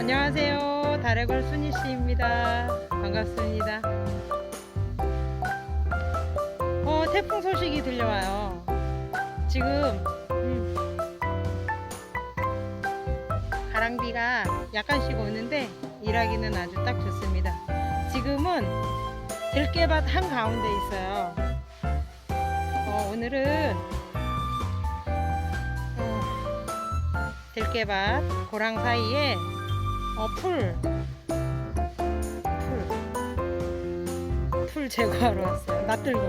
안녕하세요. 달래골 순희 씨입니다. 반갑습니다. 어, 태풍 소식이 들려와요. 지금 음, 바람비가 약간씩 오는데 일하기는 아주 딱 좋습니다. 지금은 들깨밭 한 가운데 있어요. 어, 오늘은 어, 들깨밭 고랑 사이에 어, 풀, 풀, 풀 제거하러 왔어요. 낫들고.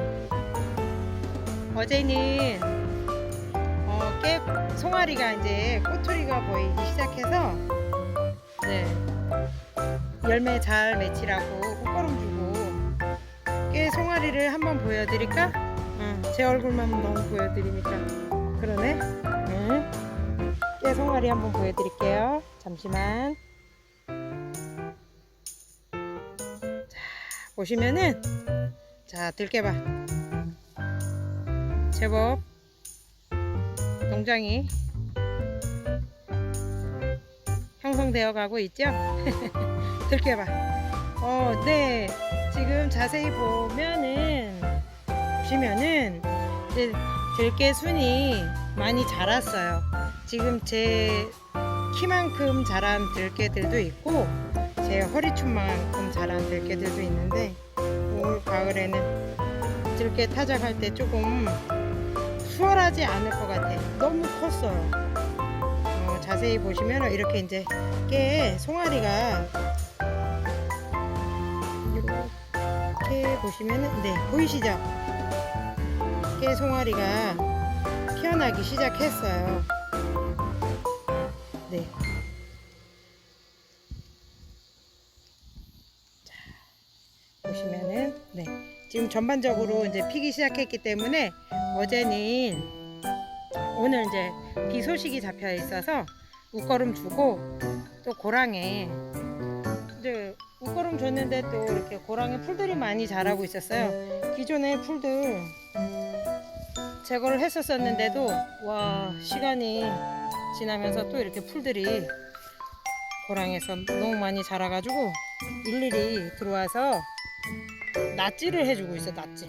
어제는 어, 깨 송아리가 이제 꼬투리가 보이기 시작해서 네 열매 잘 맺히라고 꽃걸음 주고 깨 송아리를 한번 보여드릴까? 응, 제 얼굴만 너무 보여드리니까 그러네. 응. 깨 송아리 한번 보여드릴게요. 잠시만. 보시면은 자 들깨봐. 제법 농장이 형성되어 가고 있죠? 들깨봐. 어, 네. 지금 자세히 보면은 보시면은 이제 들깨 순이 많이 자랐어요. 지금 제 키만큼 자란 들깨들도 있고 제 허리춤만큼 자란 들깨들도 있는데 올 가을에는 들깨 타작할 때 조금 수월하지 않을 것 같아. 너무 컸어요. 어, 자세히 보시면 이렇게 이제 깨 송아리가 이렇게 보시면은 네 보이시죠? 깨 송아리가 피어나기 시작했어요. 네. 지금 전반적으로 이제 피기 시작했기 때문에 어제는 오늘 이제 비 소식이 잡혀 있어서 웃거름 주고 또 고랑에 이제 웃거름 줬는데 또 이렇게 고랑에 풀들이 많이 자라고 있었어요. 기존에 풀들 제거를 했었었는데도 와 시간이 지나면서 또 이렇게 풀들이 고랑에서 너무 많이 자라가지고 일일이 들어와서 낫지를 해주고 있어 낫지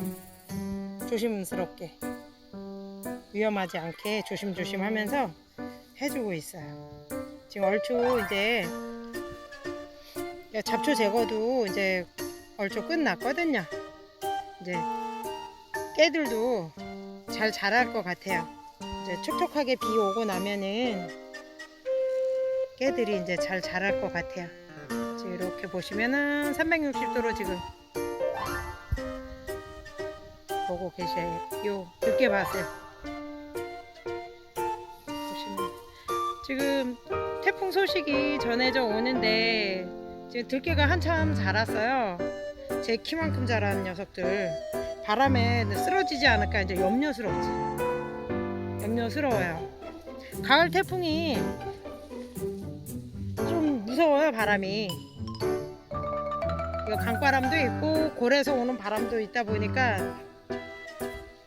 조심스럽게. 위험하지 않게 조심조심 하면서 해주고 있어요. 지금 얼추 이제 잡초 제거도 이제 얼추 끝났거든요. 이제 깨들도 잘 자랄 것 같아요. 이제 촉촉하게 비 오고 나면은 깨들이 이제 잘 자랄 것 같아요. 이렇게 보시면은 360도로 지금 보고 계셔요. 늦게 봤어요. 지금 태풍 소식이 전해져 오는데 지금 들깨가 한참 자랐어요. 제 키만큼 자란 녀석들 바람에 쓰러지지 않을까 이제 염려스럽지. 염려스러워요. 가을 태풍이 좀 무서워요 바람이. 이거 강바람도 있고 고래에서 오는 바람도 있다 보니까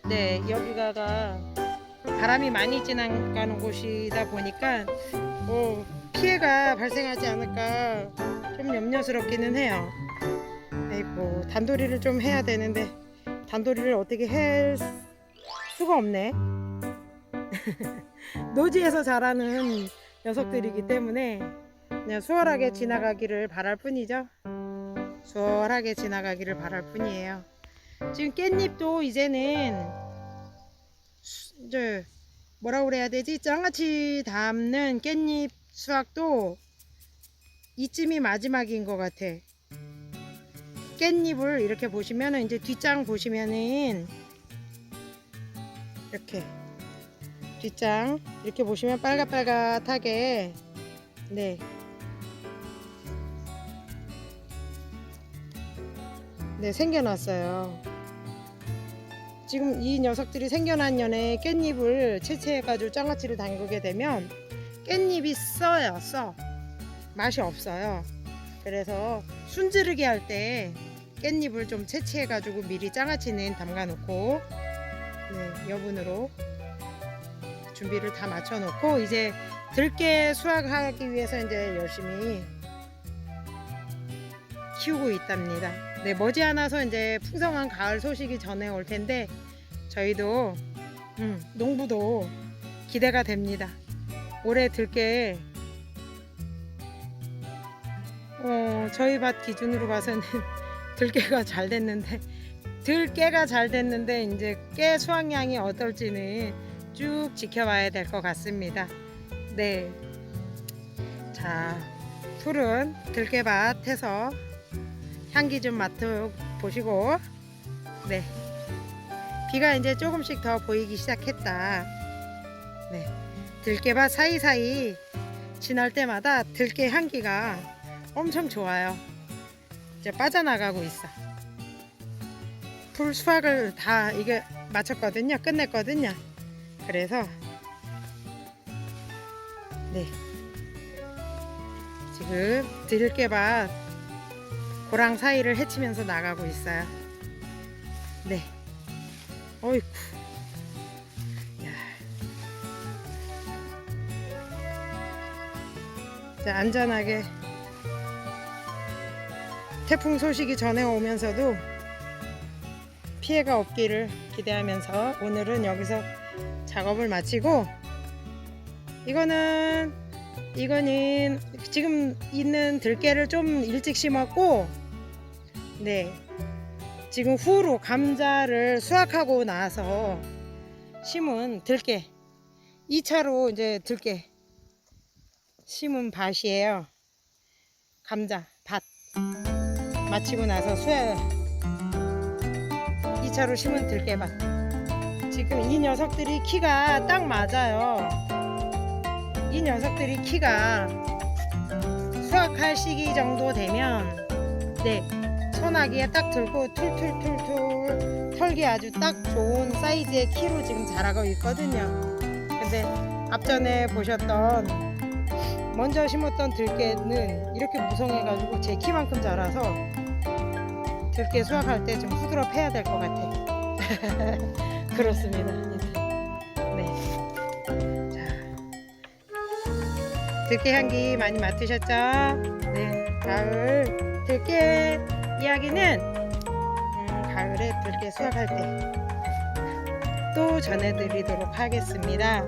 네 여기가가 바람이 많이 지나가는 곳이다 보니까 뭐 피해가 발생하지 않을까 좀 염려스럽기는 해요. 아이고 단도리를 좀 해야 되는데 단도리를 어떻게 할 수가 없네. 노지에서 자라는 녀석들이기 때문에 그냥 수월하게 지나가기를 바랄 뿐이죠. 수월하게 지나가기를 바랄 뿐이에요. 지금 깻잎도 이제는 수, 이제 뭐라 그래야 되지? 장아찌 담는 깻잎 수확도 이쯤이 마지막인 것 같아. 깻잎을 이렇게 보시면은 이제 뒷장 보시면은 이렇게 뒷장 이렇게 보시면 빨갛빨갛하게 네 네, 생겨났어요. 지금 이 녀석들이 생겨난 년에 깻잎을 채취해가지고 장아찌를 담그게 되면 깻잎이 써요, 써. 맛이 없어요. 그래서 순지르기 할 때 깻잎을 좀 채취해가지고 미리 장아찌는 담가 놓고 네, 여분으로 준비를 다 맞춰 놓고 이제 들깨 수확하기 위해서 이제 열심히 키우고 있답니다. 네, 머지않아서 이제 풍성한 가을 소식이 전해 올 텐데 저희도 음, 농부도 기대가 됩니다. 올해 들깨 어, 저희 밭 기준으로 봐서는 들깨가 잘 됐는데 들깨가 잘 됐는데 이제 깨 수확량이 어떨지는 쭉 지켜봐야 될 것 같습니다. 네. 자, 푸른 들깨밭에서 향기 좀 맡아 보시고, 네. 비가 이제 조금씩 더 보이기 시작했다. 네. 들깨밭 사이사이 지날 때마다 들깨 향기가 엄청 좋아요. 이제 빠져나가고 있어. 풀 수확을 다 이게 마쳤거든요. 끝냈거든요. 그래서 네 지금 들깨밭 고랑 사이를 헤치면서 나가고 있어요. 네. 어이쿠. 야. 자, 안전하게 태풍 소식이 전해 오면서도 피해가 없기를 기대하면서 오늘은 여기서 작업을 마치고 이거는 이거는 지금 있는 들깨를 좀 일찍 심었고 네 지금 후로 감자를 수확하고 나서 심은 들깨. 2차로 이제 들깨 심은 밭이에요. 감자 밭. 마치고 나서 수확 2차로 심은 들깨밭. 지금 이 녀석들이 키가 딱 맞아요. 이 녀석들이 키가 수확할 시기 정도 되면 네 소나기에 딱 들고 툴툴툴툴 털기 아주 딱 좋은 사이즈의 키로 지금 자라고 있거든요. 근데 앞전에 보셨던 먼저 심었던 들깨는 이렇게 무성해가지고 제 키만큼 자라서 들깨 수확할 때 좀 후드럽 해야 될 것 같아. 그렇습니다. 네. 자, 들깨 향기 많이 맡으셨죠? 네. 가을 들깨 이야기는 음, 가을에 들깨 수확할 때 또 전해드리도록 하겠습니다.